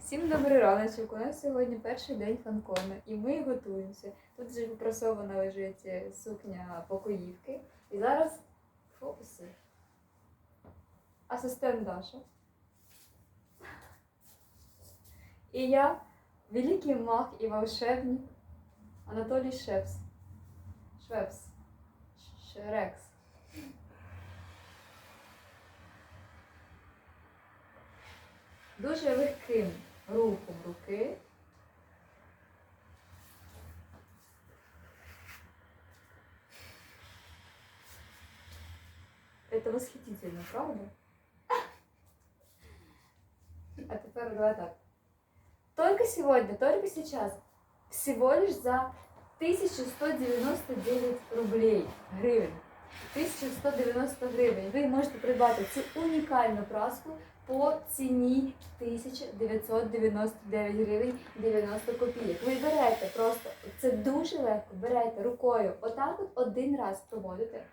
Всім добрий раночок. У нас сьогодні перший день фанкону, і ми готуємося. Тут вже попрасована лежить е, сукня покоївки. І зараз фокуси. Асистент Даша. І я, великий маг і волшебник Анатолій Шепс. Швепс. Шрекс. Дуже легким рухом руки. Это восхитительно, правда? А теперь давай так. Только сегодня, только сейчас, всего лишь за 1199 рублей, гривень. 1190 гривень. Ви можете придбати цю унікальну праску по ціні 1999 гривень 90 копійок. Ви берете просто, це дуже легко, берете рукою, отак от один раз проводите.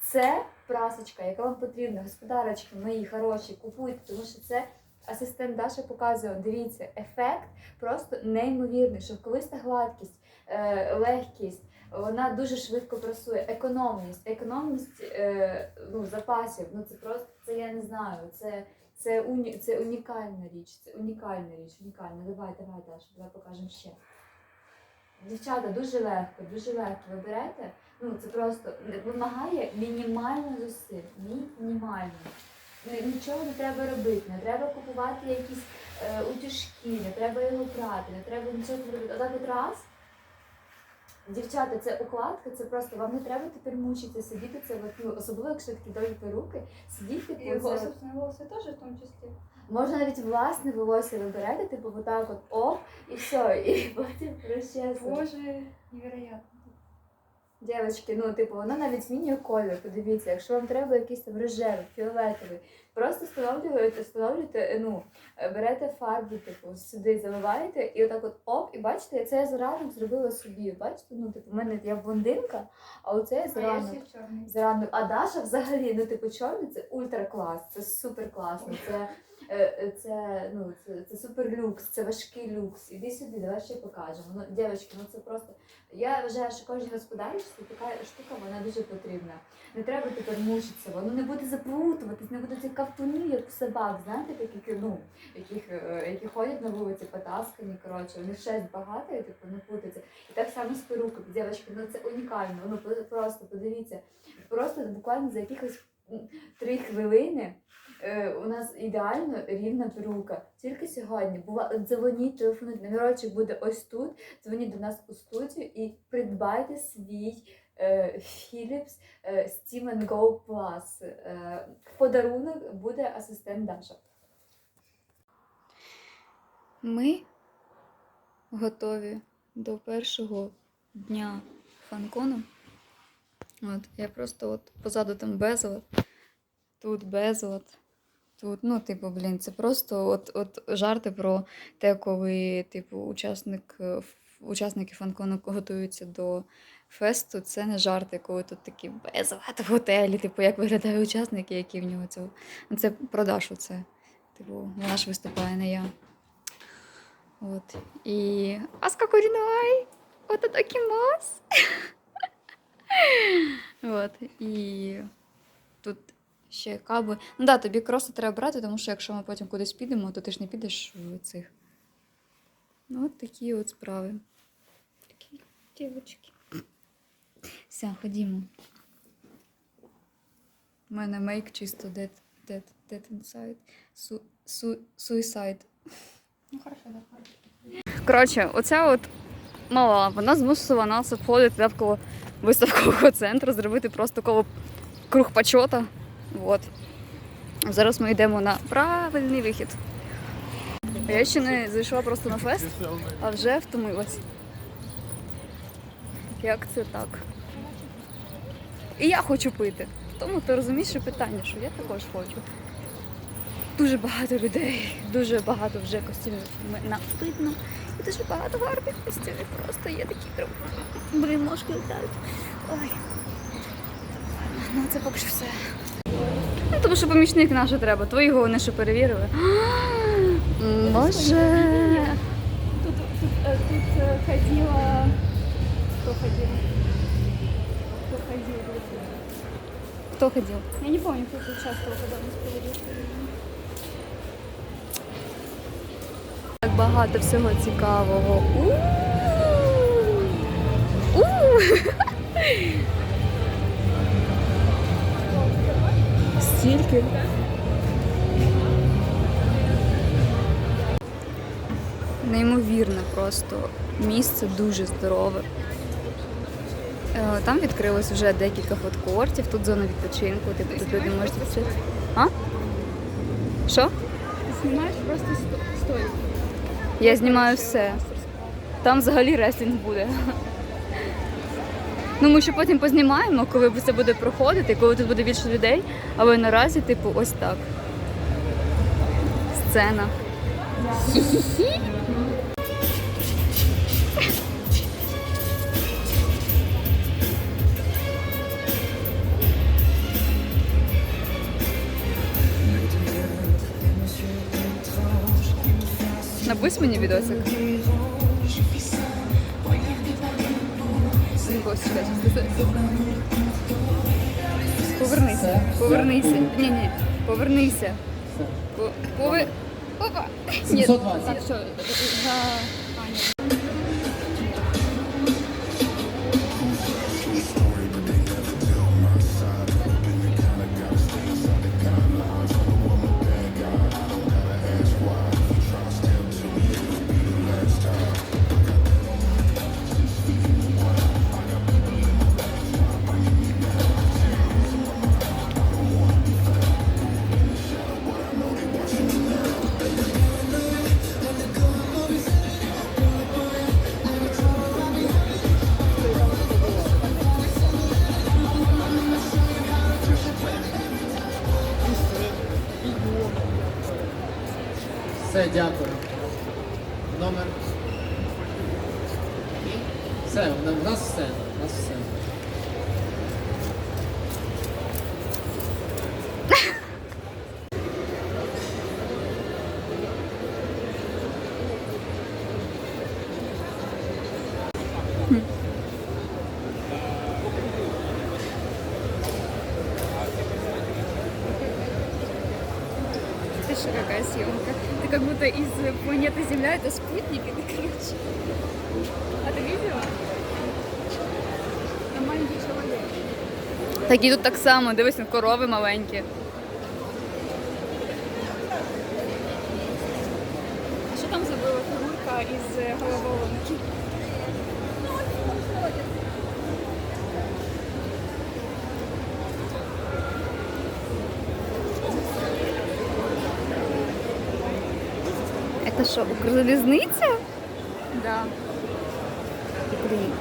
Це прасочка, яка вам потрібна, господарочки мої хороші, купуйте, тому що це асистент Даша показує, дивіться, ефект просто неймовірний, шовковиста гладкість, е, легкість, вона дуже швидко прасує, економність, економність е, ну, запасів, ну це просто, це я не знаю, це, це, уні, це унікальна річ, це унікальна річ, унікальна. Давай, давай, Даша, давай покажемо ще. Дівчата, дуже легко, дуже легко вибирайте. Ну, це просто вимагає мінімально зусиль. Мінімально. Нічого не треба робити, не треба купувати якісь е, утюжки, не треба його прати, не треба нічого робити. Отак от раз. Дівчата, це укладка, це просто вам не треба тепер мучитися, сидіти це, ну, особливо якщо такі довгі руки, сидіти І це- собственно, волосы тоже в тому числі. Можна навіть власне волосся вибирати, типу, отак от оп, і все, і потім розчесно. Боже, невероятно. Дівчатки, ну типу, вона навіть змінює колір. Подивіться, якщо вам треба якийсь там рожевий, фіолетовий, просто встановлюєте, встановлюєте, ну, берете фарбу, типу, сюди заливаєте, і отак от оп, і бачите, це я заранок зробила собі. Бачите, ну типу, в мене я блондинка, а оце я А в черный. Зранку, а Даша взагалі, ну типу, чорний це ультра клас, це супер класно. Це, це, ну, це, це супер люкс, це важкий люкс. Іди сюди, давай ще покажемо. Ну, дівчатки, ну це просто. Я вважаю, що кожній господарстві така штука вона дуже потрібна. Не треба тепер мучитися, воно не буде заплутуватись, не буде цих кавтунів, як у собак, знаєте, таких, ну, яких, е, які ходять на вулиці потаскані, коротше, них шесть багато, і типу не путаться. І так само з перуками, дівчатки, ну це унікально. Ну просто подивіться, просто буквально за якихось три хвилини. Е, У нас ідеально рівна перука. Тільки сьогодні була дзвоніть, телефонуйте. Номерочок буде ось тут. Дзвоніть до нас у студію і придбайте свій е, Philips е, Steam Go Plus. Е, подарунок буде асистент Даша. Ми готові до першого дня фанкону. От, я просто от позаду там безлад, тут безлад, тут, ну, типу, блін, це просто от, от жарти про те, коли, типу, учасник, е, учасники фанкону готуються до фесту. Це не жарти, коли тут такі безлад в готелі, типу, як виглядають учасники, які в нього цього. Ну, це про Дашу, це. Типу, вона ж виступає, не я. Вот. И Аска Куриной! Вот это кимас! Вот. І тут ще каби. Ну да, тобі кроси треба брати, тому що якщо ми потім кудись підемо, то ти ж не підеш в цих. Ну, от такі от справи. Такі дівчатки. Все, ходімо. У мене мейк чисто dead, dead, dead inside. Su, su, suicide. Ну хорошо, да, хорошо. Коротше, оця от мала, вона змусила нас обходити навколо виставкового центру, зробити просто коло круг почота. Вот. Зараз ми йдемо на правильний вихід. Я ще не зайшла просто на фест, а вже втомилась. Як це так? І я хочу пити. Тому ти розумієш що питання, що я також хочу. Дуже багато людей, дуже багато вже костюмів напитно. І дуже багато гарних костюмів. Просто є такі прям Блін, мошки летають. Ой. Ну, це поки що все. Ну, тому що помічник наш треба. Твої головне, що перевірили. Боже. Тут, тут, э, тут э, ходила... Кто ходил? Кто ходил? Хто ходив? Я не помню, кто тут участвовал, когда у нас проводился. Так багато всього цікавого. У! У! Стільки. Неймовірне просто місце дуже здорове. Е, Там відкрилось вже декілька фудкортів, тут зона відпочинку, типу тут люди можуть відпочити. А? Що? Ты снимаешь просто сто- стойку. Я знімаю все. Там взагалі реслінг буде. Ну, ми ще потім познімаємо, коли це буде проходити, коли тут буде більше людей. Але наразі, типу, ось так. Сцена. Хі-хі-хі. Напись мені відосик. Ось, чекай, Повернися. Повернися. Ні, ні, повернися. Повер... Пове... Опа! Ні. 720. Так, що, за... Все, дякую. Номер. Все, у нас все. У нас все. Земля, это спутник, это короче. А ты видела? Там маленький человек. Так і тут так само, дивись, корови маленькі. А что там забыла фигурка из э, головоломки? Що, Укрзалізниця? Да. Блін.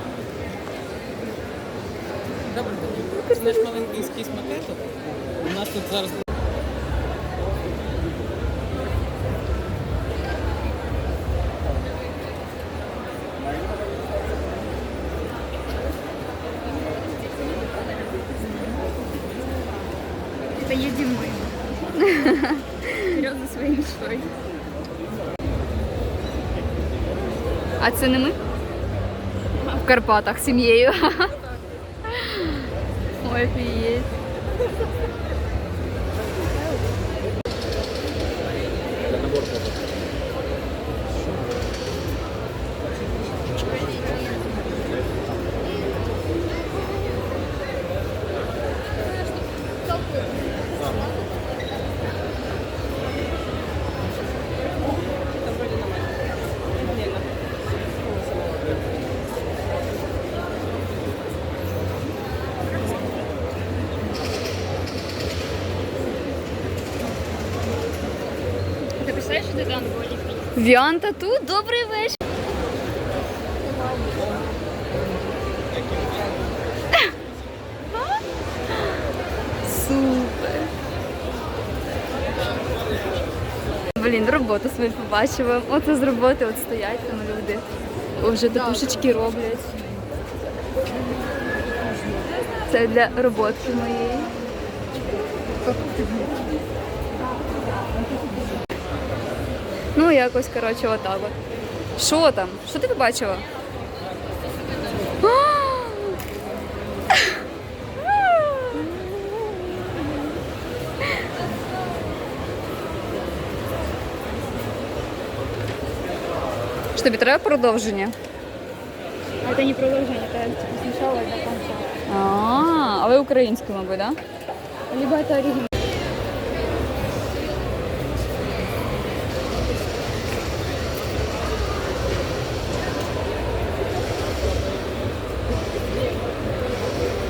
Добрий наш маленький ескіз макету. У нас тут зараз Это едем мы. А це не ми? В Карпатах сім'єю. Ой, офігеть. Ты Віанта тут, добрий вечір. Блін, роботу свою побачила. Оце з роботи от стоять там люди. Вже татушечки роблять. Це для роботки моєї. Ну, якось, коротше, отак от. Що там? Що ти побачила? Що тобі треба продовження? Это не продолжение, это типа сначала и до конца. А, а ви українську, мабуть, так? Да? Либо это оригинал.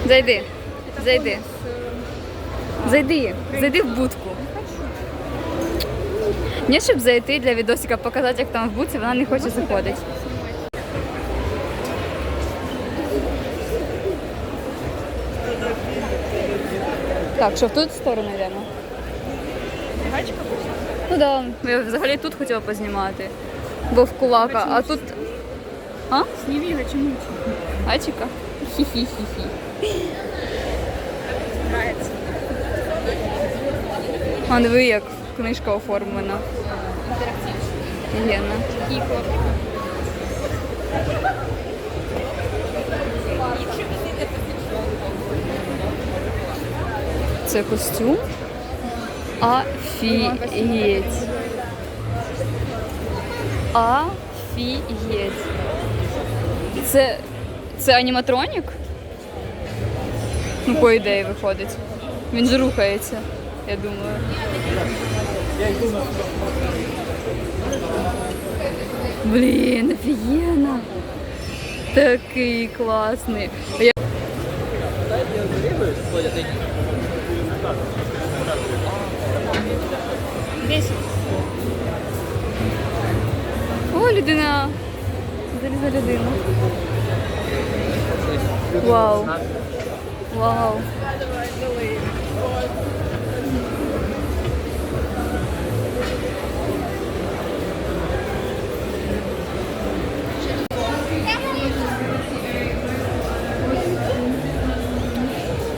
Зайди. Зайди. Зайди. Зайди в будку. Ні, щоб зайти для відосика, показати, як там в будці, вона не хоче заходити. Так, що в ту сторону йдемо? Ну так, да. я взагалі тут хотіла познімати. Бо в кулака, а тут. А? Сними гачимучи. Ачика? Хі-хі-хі-хі. А диви, як книжка оформлена. Такие хлопки. Це костюм. Офігеть. Офігеть. Це. Це аніматронік? Ну, по ідеї виходить. Він ж рухається, я думаю. Блін, офігенно. Такий класний. Я... О, людина. Залізна людина. Вау. Вау.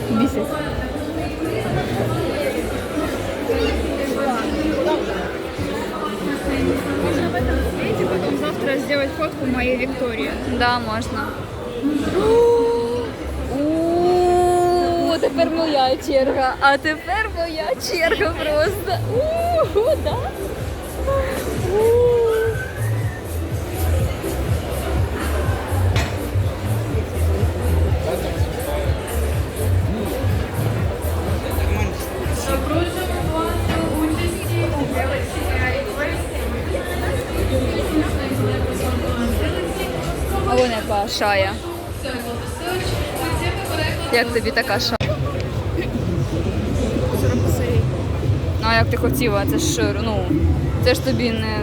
Бісить. Можно в этом свете потом завтра сделать фотку моей Виктории. Да, можна. Тепер моя черга. А тепер моя черга просто. У, да? Шая. Як тобі така шая? Ну, а як ти хотіла, це ж, ну, це ж тобі не.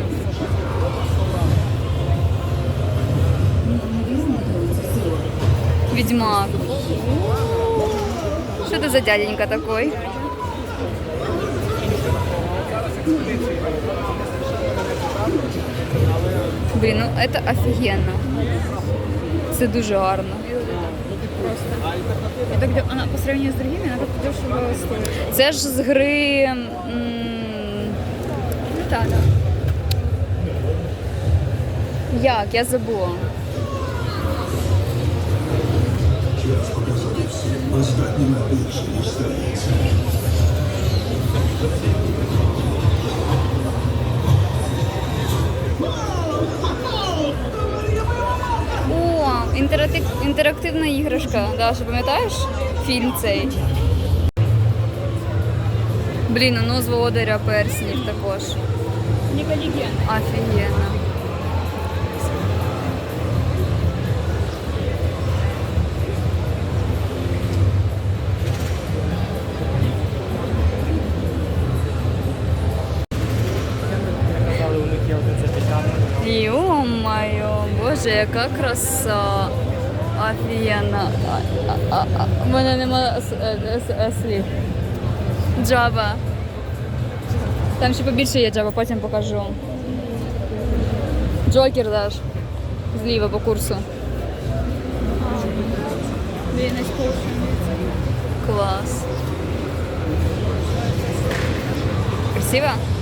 Відьмак. Що це за дяденька такой? Блін, ну це офігенно. Це дуже гарно. Просто. Это где она по сравнению с другими, она как дешево стоит. Це ж з гри. м, Ну да, да. Як? Я забула. О, інтерактив- інтерактивна іграшка. Даша, пам'ятаєш фільм цей? Блін, ну з володаря перснів також. Офігенно. Боже, яка краса. Офігенно. А, а, а, а, У мене нема е, е, слів. Джаба. Там ще побільше є джаба, потім покажу. Джокер даш. Зліва по курсу. Віночка Клас. Красиво?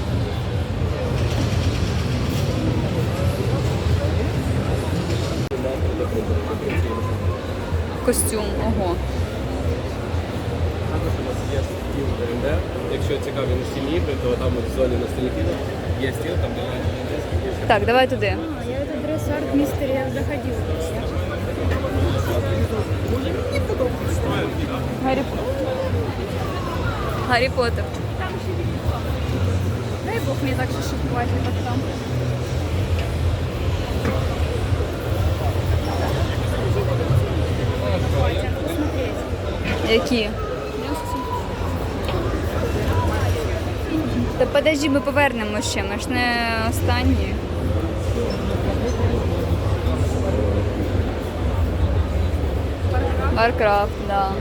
Костюм, ого. Також у нас є стіл ДНД. Якщо цікаві настільні ігри, то там в зоні настільних ігор є стіл, там де Так, давай туди. А, я этот дресс-арт мистери заходила. Гаррі Гаррі Поттер. Дай бог мне так же шиповать вот там. Які? Та подожди, ми повернемо ще, ми ж не останні. Warcraft, да.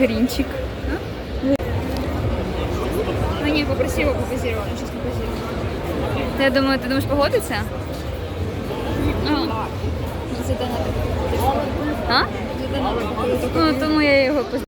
Гринчик. Ну ні, попроси его попозировать, он сейчас Та Я думаю, ти думаєш погодиться? А, ну. А? Ну, тому я його поз...